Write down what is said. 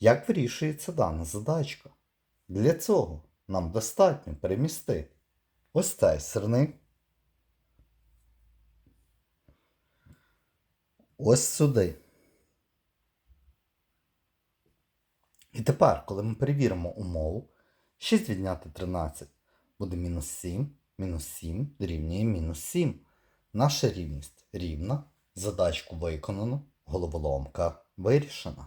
Як вирішується дана задачка? Для цього нам достатньо перемістити ось цей сирник ось сюди. І тепер, коли ми перевіримо умову, 6 відняти 13 буде мінус 7, мінус 7 дорівнює мінус 7. Наша рівність рівна, задачку виконано, головоломка вирішена.